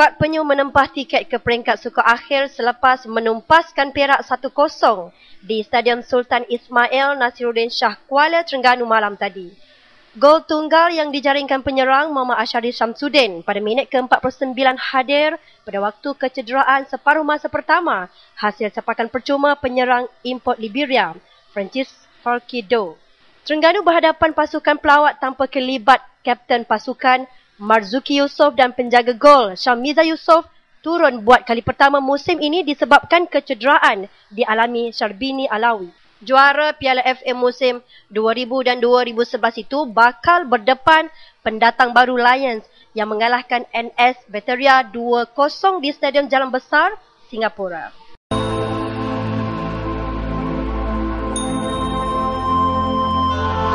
Skuad penyu menempah tiket ke peringkat suku akhir selepas menumpaskan Perak 1-0 di Stadium Sultan Ismail Nasiruddin Shah Kuala Terengganu malam tadi. Gol tunggal yang dijaringkan penyerang Muhammad Ashari Shamsuddin pada minit ke-49 hadir pada waktu kecederaan separuh masa pertama hasil sepakan percuma penyerang import Liberia, Francis Falkido. Terengganu berhadapan pasukan pelawat tanpa kelibat kapten pasukan Marzuki Yusof dan penjaga gol Syamiza Yusof turun buat kali pertama musim ini disebabkan kecederaan dialami Syarbini Alawi. Juara Piala FM musim 2000 dan 2011 itu bakal berdepan pendatang baru Lions yang mengalahkan NS Veteria 2-0 di Stadium Jalan Besar, Singapura.